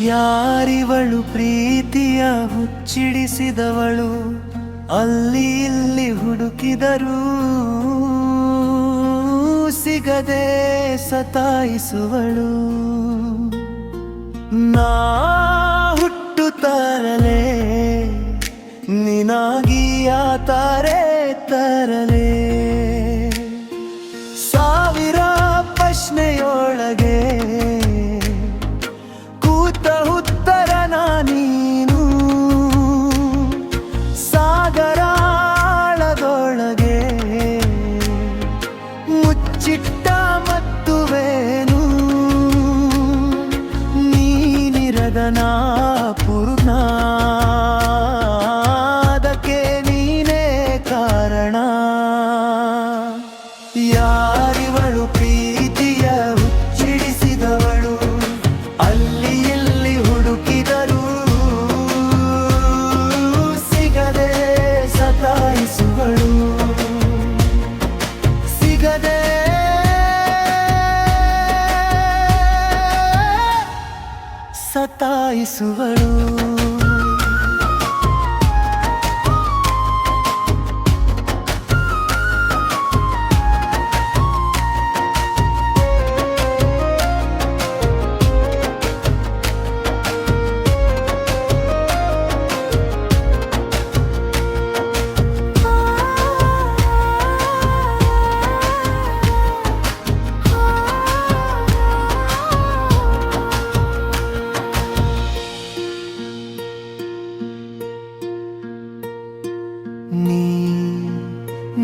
ಯಾರಿವಳು ಪ್ರೀತಿಯ ಹುಚ್ಚಿಡಿಸಿದವಳು ಅಲ್ಲಿ ಇಲ್ಲಿ ಹುಡುಕಿದರೂ ಸಿಗದೆ ಸತಾಯಿಸುವಳು. ನಾ ಹುಟ್ಟುತ್ತಾರಲೇ ನಿನಾಗಿ ನಿನಾಗಿಯ ತಾರೆ ತರಲೇ. ನೀನಿರದ ನಾ ಪೂರ್ಣ. ಅದಕ್ಕೆ ನೀನೇ ಕಾರಣ. ಯಾರಿವಳು ಸತಾಯಿಸುವಳು.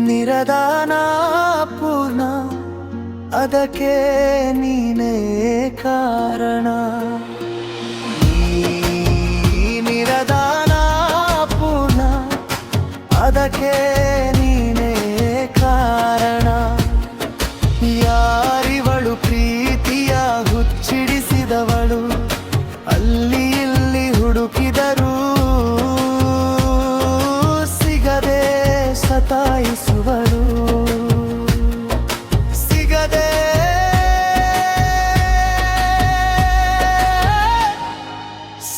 ನಿರದಾನ ಪೂರ್ಣ. ಅದಕ್ಕೆ ನೀನೇ ಕಾರಣ. ನಿರದಾನ ಪೂರ್ಣ. ಅದಕ್ಕೆ ನೀನೇ ಕಾರಣ. ಯಾರಿವಳು ಪ್ರೀತಿಯ ಹುಚ್ಚಿಡಿಸಿದವಳು, ಅಲ್ಲಿ ಇಲ್ಲಿ ಹುಡುಕಿದರೂ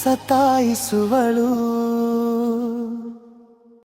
ಸತಾಯಿಸುವಳು.